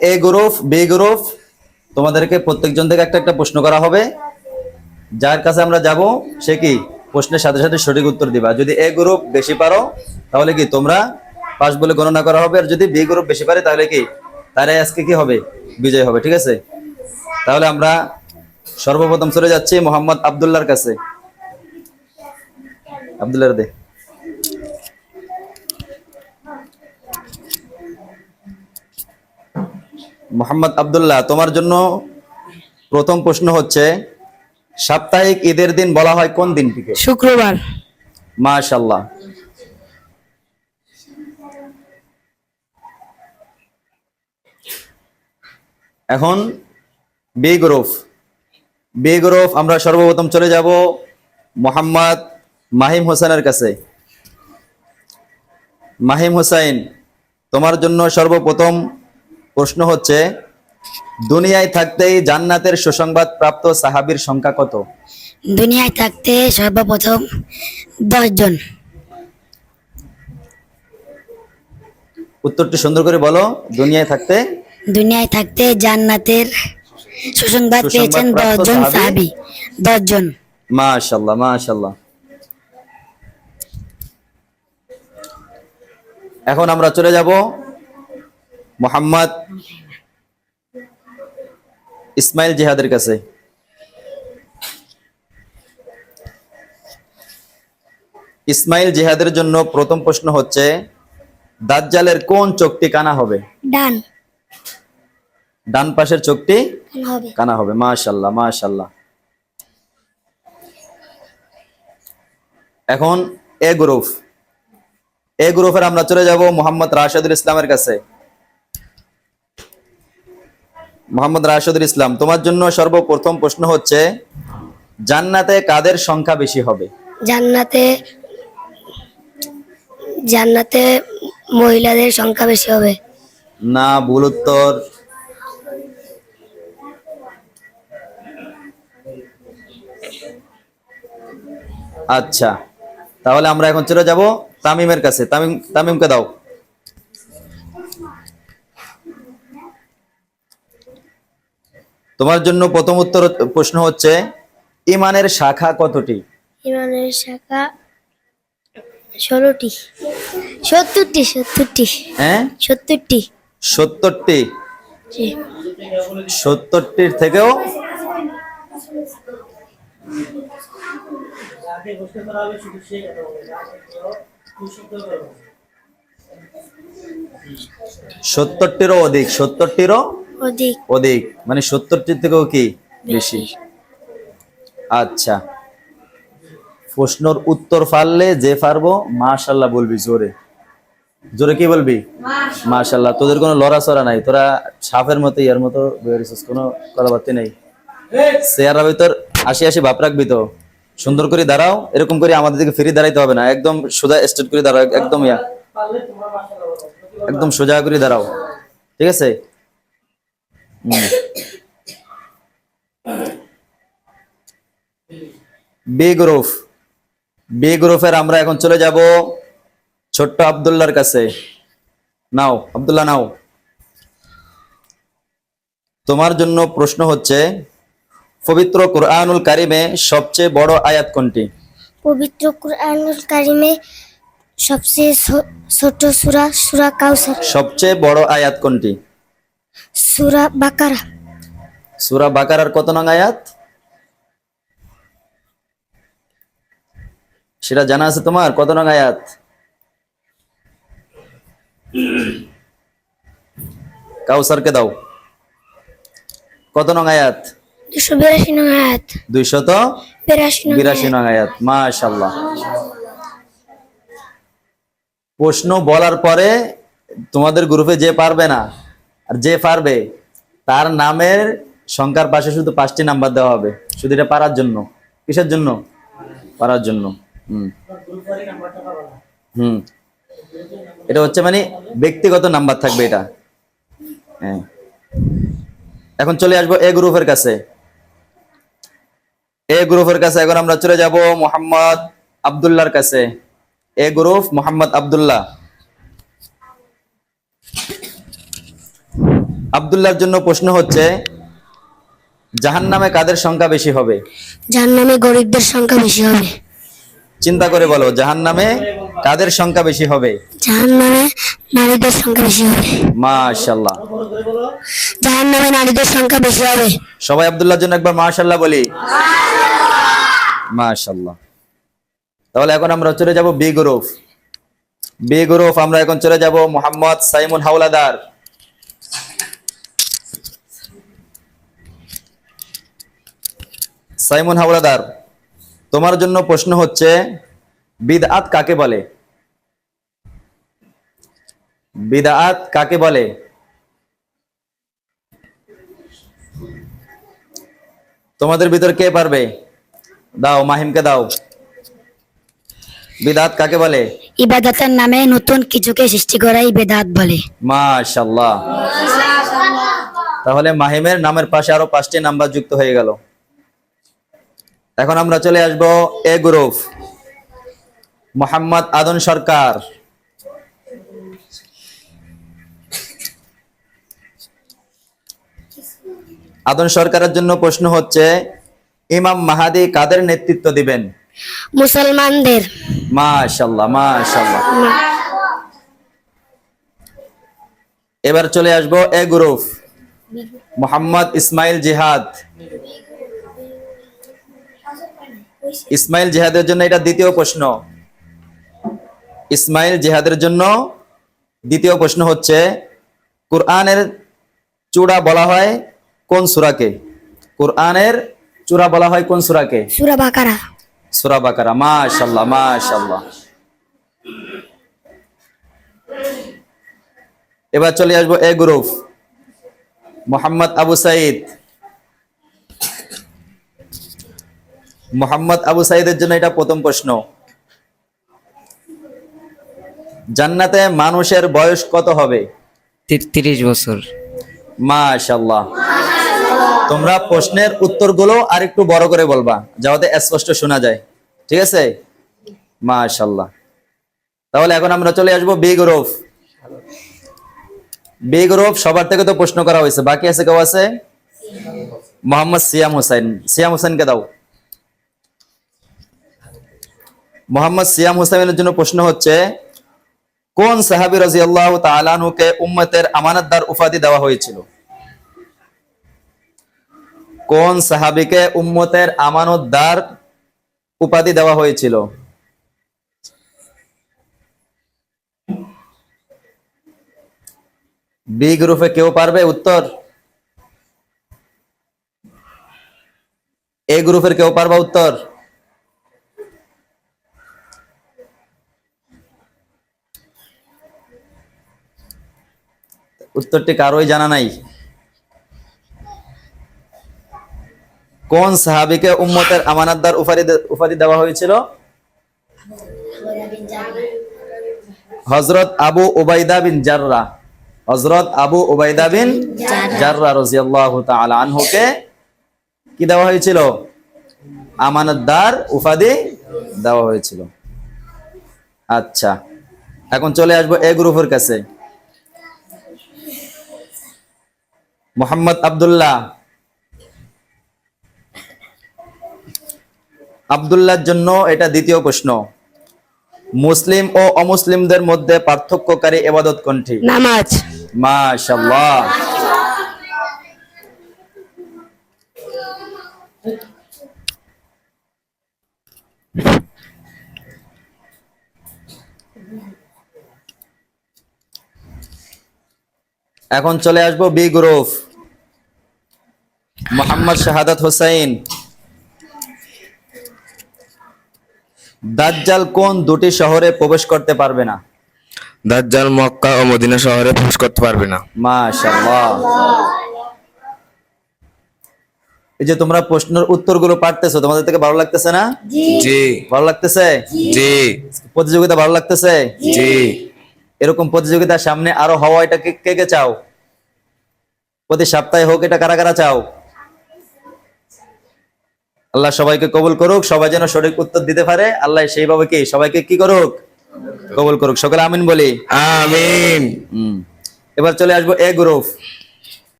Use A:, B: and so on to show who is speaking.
A: এ group, B group, তোমাদেরকে প্রত্যেকজন থেকে একটা একটা প্রশ্ন করা হবে। যার কাছে আমরা যাব, সে কি প্রশ্নের সাথে সাথে সঠিক উত্তর দিবা। যদি এ গ্রুপ বেশি পারো, তাহলে কি তোমরা পাস বলে গণনা করা হবে। আর যদি বি গ্রুপ বেশি পারে, তাহলে কি? তারাই আজকে কি হবে? বিজয় হবে, ঠিক আছে? তাহলে আমরা সর্বপ্রথম চলে যাচ্ছি মোহাম্মদ আবদুল্লাহর কাছে। আবদুল্লাহ দে। মোহাম্মদ আবদুল্লাহ তোমার জন্য প্রথম প্রশ্ন হচ্ছে সাপ্তাহিক ঈদের দিন বলা হয় কোন দিনটিকে?
B: শুক্রবার।
A: মাশাল্লাহ এখন বি গ্রুপ বি গ্রুপ আমরা সর্বপ্রথম চলে যাব মোহাম্মদ মাহিম হোসেনের কাছে। মাহিম হোসেন তোমার জন্য সর্বপ্রথম প্রশ্ন হচ্ছে দুনিয়ায় থাকতেই জান্নাতের সুসংবাদ প্রাপ্ত সাহাবীর সংখ্যা কত?
B: দুনিয়ায় থাকতে সর্বপ্রথম দশজন।
A: উত্তরটি সুন্দর করে বলো দুনিয়ায় থাকতে?
B: দুনিয়ায় থাকতে জান্নাতের সুসংবাদ পেয়েছেন দশজন
A: সাহাবী?
B: সাহাবি। দশজন।
A: মাশাল্লাহ মাশাল্লাহ এখন আমরা চলে যাব মোহাম্মদ ইসমাইল জেহাদের কাছে। ইসমাইল জেহাদের জন্য প্রথম প্রশ্ন হচ্ছে দাজ্জালের কোন চোখটি কানা হবে?
B: ডান।
A: ডান পাশের চোখটি
B: হবে।
A: কানা হবে। মাশাল্লাহ মাশাল্লাহ এখন এ গ্রুপ। এ গ্রুপের আমরা চলে যাব মোহাম্মদ রাশেদুল ইসলামের কাছে। মোহাম্মদ রাশেদুল ইসলাম তোমার জন্য সর্বপ্রথম প্রশ্ন হচ্ছে জান্নাতে কাদের সংখ্যা বেশি হবে?
B: জান্নাতে জান্নাতে মহিলাদের সংখ্যা বেশি হবে।
A: না ভুল উত্তর। আচ্ছা তাহলে আমরা এখন চলে যাব তামিমের কাছে। তামিম তামিমকে দাও। তোমার জন্য প্রথম উত্তর প্রশ্ন হচ্ছে ইমানের শাখা কতটি?
B: ইমানের শাখা ষোলোটি। সত্তরটি সত্তরটি।
A: হ্যাঁ?
B: সত্তরটি।
A: সত্তরটি? সত্তরটির থেকেও সত্তরটিরও অধিক সত্তরটিরও
B: অধিক।
A: অধিক। মানে সত্তরটির থেকেও কি বেশি? আচ্ছা। প্রশ্নর উত্তর পারলে যে পারব মাশাল্লাহ বলবি জোরে। জোরে কি বলবি? মাশাল্লাহ তোদের কোনো লড়াচড়া নাই। তোরা সাপের মতো ইয়ার মতো বেরিয়েছিস কোনো কথাবার্তা নেই। চেয়ারের ভিতর আসি আসি বাপ রাখবি তো। সুন্দর করে দাঁড়াও। এরকম করে আমাদের দিকে ফিরে দাঁড়াইতে হবে না। একদম সোজা স্ট্রেট করে দাঁড়াও। একদম ইয়া। একদম সোজা করে দাঁড়াও। ঠিক আছে। বি গ্রুপ বি গ্রুপের আমরা এখন চলে যাব ছোট্ট আব্দুল্লাহর কাছে। নাও আব্দুল্লাহ নাও। তোমার জন্য প্রশ্ন হচ্ছে পবিত্র কোরআনুল কারিমে সবচেয়ে বড় আয়াত কোনটি?
B: পবিত্র কুরআনুল কারিমে সবচেয়ে ছোট সূরা সূরা কাউসার
A: সবচেয়ে বড় আয়াত কোনটি?
B: সূরা বাকারা
A: সূরা বাকারার কত নং আয়াত সেটা জানা আছে তোমার কত নং আয়াত কাউসারকে দাও কত নং আয়াত
B: দুশো বিরাশি নং আয়াত
A: দুইশত
B: বিরাশি নং
A: আয়াত মাশাল্লাহ প্রশ্ন বলার পরে তোমাদের গ্রুপে যে পারবে না আর যে পারবে, তার নামের সংখ্যার পাশে শুধু পাঁচটি নাম্বার দেওয়া হবে। শুধু এটা পারার জন্য। কিসের জন্য? পারার জন্য। হুম। হুম। এটা হচ্ছে মানে ব্যক্তিগত নাম্বার থাকবে এটা। হ্যাঁ। এখন চলে আসব এ গ্রুপের কাছে। এ গ্রুপের কাছে এখন আমরা চলে যাব মোহাম্মদ আবদুল্লাহর কাছে। A group Mohammad Abdullah. আবদুল্লাহর জন্য প্রশ্ন হচ্ছে জাহান নামে কাদের সংখ্যা বেশি হবে?
B: যার নামে গরিবদের সংখ্যা বেশি হবে।
A: চিন্তা করে বলো জাহান নামে কাদের সংখ্যা বেশি হবে?
B: যার নামে নারীদের সংখ্যা বেশি হবে।
A: মাশাল্লাহ
B: যার নামে নারীদের সংখ্যা বেশি হবে।
A: সবাই আব্দুল্লাহর জন্য একবার মাশাল্লাহ বলি। মাশাল্লাহ তাহলে এখন আমরা চলে যাব বি গ্রুপ। বি গ্রুপ আমরা এখন চলে যাব মোহাম্মদ সাইমুন হাওলাদার। সাইমুন হাওলাদার তোমার জন্য প্রশ্ন হচ্ছে বিদআত কাকে বলে? বিদআত কাকে বলে? তোমাদের ভিতর কে পারবে? দাও মাহিমকে দাও। বিদাত কাকে বলে?
B: ইবাদতের নামে নতুন কিছুকে সৃষ্টি করাই বেদাত বলে।
A: মাশাল্লাহ তাহলে মাহিমের নামের পাশে আরও পাঁচটি নাম্বার যুক্ত হয়ে গেল। এখন আমরা চলে আসব এ গ্রুপ। মোহাম্মদ আদন সরকার। আদন সরকারের জন্য প্রশ্ন হচ্ছে ইমাম মাহাদি কাদের নেতৃত্ব দিবেন?
B: মুসলমানদের।
A: মাশাল্লাহ মাশাল্লাহ এবার চলে আসব এ গ্রুপ। মোহাম্মদ ইসমাইল জিহাদ। ইসমাইল জিহাদের জন্য এটা দ্বিতীয় প্রশ্ন। ইসমাইল জিহাদের জন্য দ্বিতীয় প্রশ্ন হচ্ছে কোরআনের চূড়া বলা হয় কোন সূরাকে? কোরআনের চূড়া বলা হয় কোন সূরাকে?
B: সুরা বাকারা।
A: সুরা বাকারা মাশাল্লাহ মাশাল্লাহ এবার চলে আসব এ গ্রুপ। মোহাম্মদ আবু সাইদ মোহাম্মদ আবু সাইদের জন্য এটা প্রথম প্রশ্ন। জান্নাতে মানুষের বয়স কত হবে?
C: তিরিশ বছর।
A: মাশাল্লাহ তোমরা প্রশ্নের উত্তরগুলো আর একটু বড় করে বলবা যাতে স্পষ্ট শোনা যায়। ঠিক আছে? মাশাল্লাহ তাহলে এখন আমরা চলে আসব বি গ্রুপ। বি গ্রুপ সবার থেকে তো প্রশ্ন করা হয়েছে। বাকি আছে কেউ আছে? মোহাম্মদ সিয়াম হোসেন। সিয়াম হোসেনকে দাও। মোহাম্মদ সিয়াম হোসেনের জন্য প্রশ্ন হচ্ছে, কোন সাহাবি রাজিয়াল্লাহু তাআলা আনহুকে উম্মতের আমানতদার উপাধি দেওয়া হয়েছিল? কোন সাহাবিকে উম্মতের আমানতদার উপাধি দেওয়া হয়েছিল? বি গ্রুপে কেউ পারবে উত্তর? এ গ্রুপের কেউ পারবা উত্তর? উত্তরটি কারোই জানা নাই। কোন সাহাবিকে উম্মতের আমানতদার উপাধি উপাধি দেওয়া হয়েছিল? হজরত আবু উবাইদা বিন জাররা। হজরত আবু উবাইদা বিন জাররা রাদিয়াল্লাহু তাআলা আনহুকে কি দেওয়া হয়েছিল? আমানতদার উপাধি দেওয়া হয়েছিল। আচ্ছা এখন চলে আসব এ গ্রুপের কাছে। মোহাম্মদ আবদুল্লাহ। আব্দুল্লাহর জন্য এটা দ্বিতীয় প্রশ্ন। মুসলিম ও অমুসলিমদের মধ্যে পার্থক্যকারী এবাদত কোনটি?
B: নামাজ।
A: মাশাল্লাহ এখন চলে আসব বি গ্রুপ মোহাম্মদ শাহাদাত হোসাইন দাজ্জাল কোন দুটি শহরে প্রবেশ করতে পারবে না?
C: দাজ্জাল মক্কা ও মদিনা শহরে প্রবেশ করতে পারবে না।
A: মাশাআল্লাহ। এই যে তোমরা প্রশ্নের উত্তরগুলো পারতেছো তোমাদের থেকে ভালো লাগতেছে না?
C: জি।
A: ভালো লাগতেছে?
C: জি।
A: প্রতিযোগিতা ভালো লাগতেছে?
C: জি।
A: এরকম প্রতিযোগিতার সামনে আরও হওয়া এটা কে কে চাও? প্রতি সপ্তাহে হোক এটা কারা কারা চাও? আল্লাহ সবাইকে কবুল করুক সবাই যেন সঠিক উত্তর দিতে পারে। আল্লাহ সেইভাবে কি সবাইকে কি করুক? কবুল করুক। সকলে আমিন বলি।
C: আমিন।
A: এবার চলে আসব এ গ্রুপ